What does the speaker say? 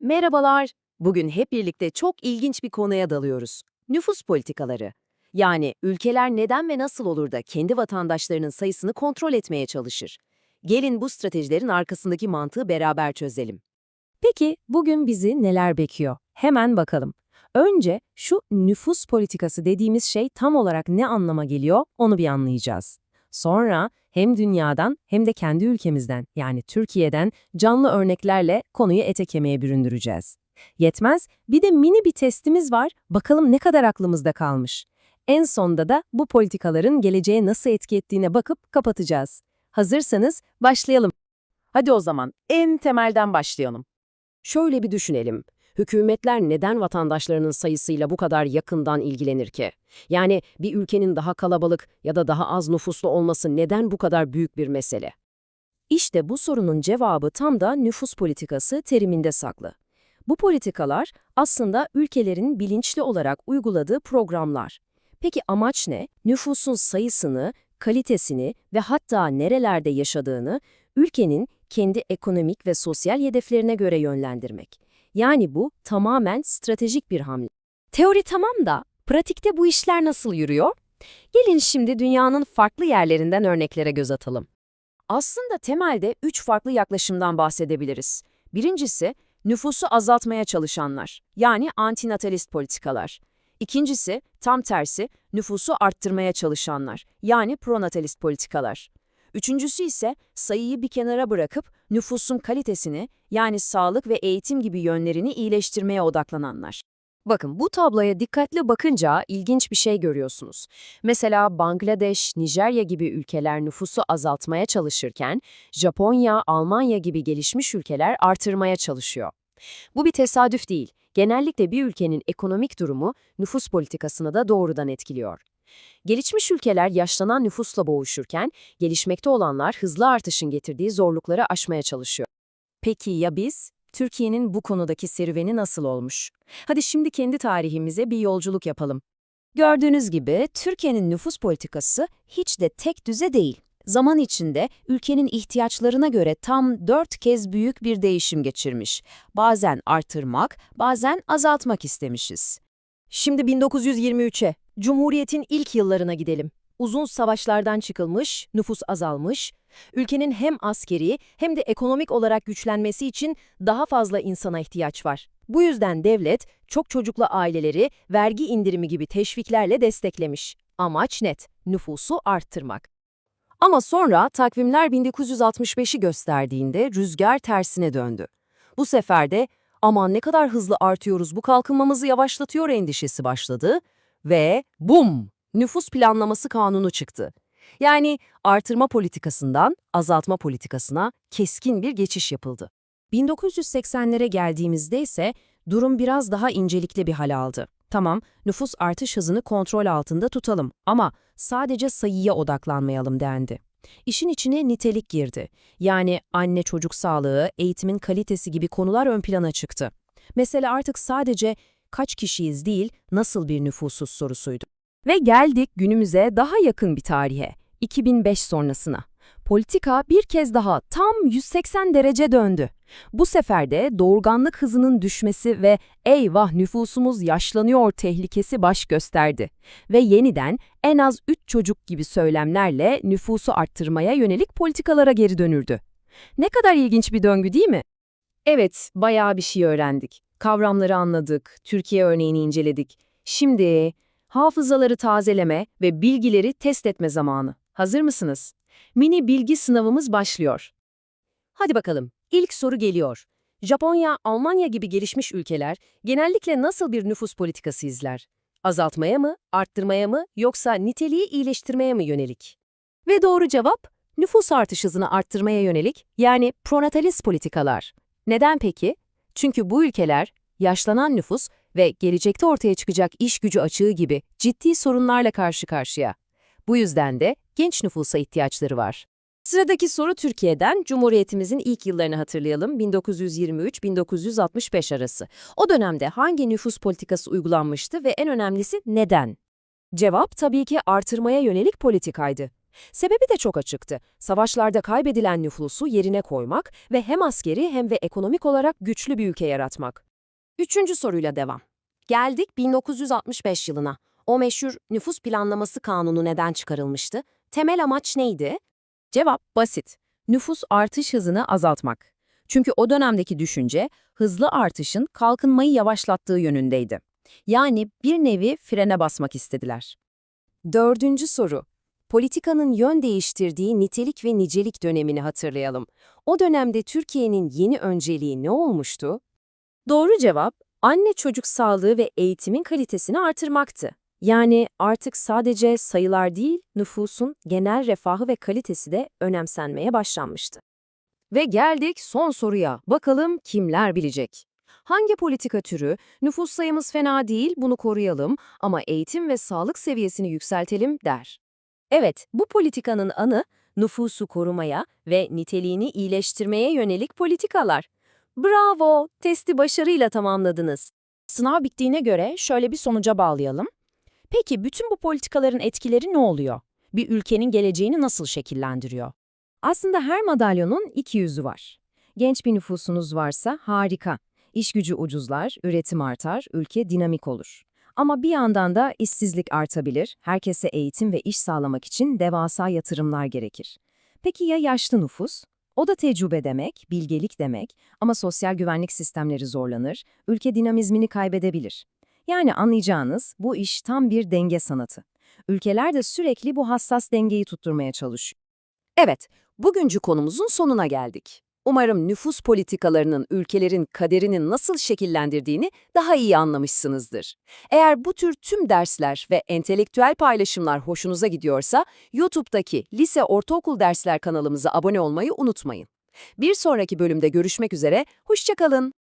Merhabalar. Bugün hep birlikte çok ilginç bir konuya dalıyoruz. Nüfus politikaları. Yani ülkeler neden ve nasıl olur da kendi vatandaşlarının sayısını kontrol etmeye çalışır? Gelin bu stratejilerin arkasındaki mantığı beraber çözelim. Peki bugün bizi neler bekliyor? Hemen bakalım. Önce şu nüfus politikası dediğimiz şey tam olarak ne anlama geliyor onu bir anlayacağız. Sonra hem dünyadan hem de kendi ülkemizden yani Türkiye'den canlı örneklerle konuyu ete kemiğe büründüreceğiz. Yetmez, bir de mini bir testimiz var. Bakalım ne kadar aklımızda kalmış. En sonda da bu politikaların geleceğe nasıl etki ettiğine bakıp kapatacağız. Hazırsanız başlayalım. Hadi o zaman en temelden başlayalım. Şöyle bir düşünelim. Hükümetler neden vatandaşlarının sayısıyla bu kadar yakından ilgilenir ki? Yani bir ülkenin daha kalabalık ya da daha az nüfuslu olması neden bu kadar büyük bir mesele? İşte bu sorunun cevabı tam da nüfus politikası teriminde saklı. Bu politikalar aslında ülkelerin bilinçli olarak uyguladığı programlar. Peki amaç ne? Nüfusun sayısını, kalitesini ve hatta nerelerde yaşadığını ülkenin kendi ekonomik ve sosyal hedeflerine göre yönlendirmek. Yani bu tamamen stratejik bir hamle. Teori tamam da pratikte bu işler nasıl yürüyor? Gelin şimdi dünyanın farklı yerlerinden örneklere göz atalım. Aslında temelde üç farklı yaklaşımdan bahsedebiliriz. Birincisi, nüfusu azaltmaya çalışanlar, yani antinatalist politikalar. İkincisi, tam tersi, nüfusu arttırmaya çalışanlar, yani pronatalist politikalar. Üçüncüsü ise sayıyı bir kenara bırakıp nüfusun kalitesini, yani sağlık ve eğitim gibi yönlerini iyileştirmeye odaklananlar. Bakın bu tabloya dikkatli bakınca ilginç bir şey görüyorsunuz. Mesela Bangladeş, Nijerya gibi ülkeler nüfusu azaltmaya çalışırken, Japonya, Almanya gibi gelişmiş ülkeler artırmaya çalışıyor. Bu bir tesadüf değil. Genellikle bir ülkenin ekonomik durumu nüfus politikasını da doğrudan etkiliyor. Gelişmiş ülkeler yaşlanan nüfusla boğuşurken, gelişmekte olanlar hızlı artışın getirdiği zorlukları aşmaya çalışıyor. Peki ya biz? Türkiye'nin bu konudaki serüveni nasıl olmuş? Hadi şimdi kendi tarihimize bir yolculuk yapalım. Gördüğünüz gibi Türkiye'nin nüfus politikası hiç de tek düze değil. Zaman içinde ülkenin ihtiyaçlarına göre tam dört kez büyük bir değişim geçirmiş. Bazen artırmak, bazen azaltmak istemişiz. Şimdi 1923'e, Cumhuriyet'in ilk yıllarına gidelim. Uzun savaşlardan çıkılmış, nüfus azalmış, ülkenin hem askeri hem de ekonomik olarak güçlenmesi için daha fazla insana ihtiyaç var. Bu yüzden devlet çok çocuklu aileleri vergi indirimi gibi teşviklerle desteklemiş. Amaç net, nüfusu arttırmak. Ama sonra takvimler 1965'i gösterdiğinde rüzgar tersine döndü. Bu sefer de aman ne kadar hızlı artıyoruz bu kalkınmamızı yavaşlatıyor endişesi başladı ve bum nüfus planlaması kanunu çıktı. Yani artırma politikasından azaltma politikasına keskin bir geçiş yapıldı. 1980'lere geldiğimizde ise durum biraz daha incelikli bir hal aldı. Tamam, nüfus artış hızını kontrol altında tutalım ama sadece sayıya odaklanmayalım dendi. İşin içine nitelik girdi. Yani anne çocuk sağlığı, eğitimin kalitesi gibi konular ön plana çıktı. Mesela artık sadece kaç kişiyiz değil, nasıl bir nüfusuz sorusuydu. Ve geldik günümüze daha yakın bir tarihe, 2005 sonrasına. Politika bir kez daha tam 180 derece döndü. Bu sefer de doğurganlık hızının düşmesi ve eyvah nüfusumuz yaşlanıyor tehlikesi baş gösterdi. Ve yeniden en az 3 çocuk gibi söylemlerle nüfusu arttırmaya yönelik politikalara geri dönüldü. Ne kadar ilginç bir döngü değil mi? Evet, bayağı bir şey öğrendik. Kavramları anladık, Türkiye örneğini inceledik. Şimdi hafızaları tazeleme ve bilgileri test etme zamanı. Hazır mısınız? Mini bilgi sınavımız başlıyor. Hadi bakalım, ilk soru geliyor. Japonya, Almanya gibi gelişmiş ülkeler genellikle nasıl bir nüfus politikası izler? Azaltmaya mı, arttırmaya mı yoksa niteliği iyileştirmeye mi yönelik? Ve doğru cevap, nüfus artış hızını arttırmaya yönelik yani pronatalist politikalar. Neden peki? Çünkü bu ülkeler yaşlanan nüfus ve gelecekte ortaya çıkacak iş gücü açığı gibi ciddi sorunlarla karşı karşıya. Bu yüzden de genç nüfusa ihtiyaçları var. Sıradaki soru Türkiye'den, Cumhuriyetimizin ilk yıllarını hatırlayalım, 1923-1965 arası. O dönemde hangi nüfus politikası uygulanmıştı ve en önemlisi neden? Cevap tabii ki artırmaya yönelik politikaydı. Sebebi de çok açıktı. Savaşlarda kaybedilen nüfusu yerine koymak ve hem askeri hem de ekonomik olarak güçlü bir ülke yaratmak. Üçüncü soruyla devam. Geldik 1965 yılına. O meşhur nüfus planlaması kanunu neden çıkarılmıştı? Temel amaç neydi? Cevap basit. Nüfus artış hızını azaltmak. Çünkü o dönemdeki düşünce hızlı artışın kalkınmayı yavaşlattığı yönündeydi. Yani bir nevi frene basmak istediler. Dördüncü soru. Politikanın yön değiştirdiği nitelik ve nicelik dönemini hatırlayalım. O dönemde Türkiye'nin yeni önceliği ne olmuştu? Doğru cevap, anne çocuk sağlığı ve eğitimin kalitesini artırmaktı. Yani artık sadece sayılar değil, nüfusun genel refahı ve kalitesi de önemsenmeye başlanmıştı. Ve geldik son soruya. Bakalım kimler bilecek? Hangi politika türü, nüfus sayımız fena değil bunu koruyalım ama eğitim ve sağlık seviyesini yükseltelim der. Evet, bu politikanın anı nüfusu korumaya ve niteliğini iyileştirmeye yönelik politikalar. Bravo, testi başarıyla tamamladınız. Sınav bittiğine göre şöyle bir sonuca bağlayalım. Peki bütün bu politikaların etkileri ne oluyor? Bir ülkenin geleceğini nasıl şekillendiriyor? Aslında her madalyonun iki yüzü var. Genç bir nüfusunuz varsa harika. İş gücü ucuzlar, üretim artar, ülke dinamik olur. Ama bir yandan da işsizlik artabilir, herkese eğitim ve iş sağlamak için devasa yatırımlar gerekir. Peki ya yaşlı nüfus? O da tecrübe demek, bilgelik demek ama sosyal güvenlik sistemleri zorlanır, ülke dinamizmini kaybedebilir. Yani anlayacağınız bu iş tam bir denge sanatı. Ülkeler de sürekli bu hassas dengeyi tutturmaya çalışıyor. Evet, bugünkü konumuzun sonuna geldik. Umarım nüfus politikalarının ülkelerin kaderini nasıl şekillendirdiğini daha iyi anlamışsınızdır. Eğer bu tür tüm dersler ve entelektüel paylaşımlar hoşunuza gidiyorsa, YouTube'daki Lise Ortaokul Dersler kanalımıza abone olmayı unutmayın. Bir sonraki bölümde görüşmek üzere, hoşçakalın.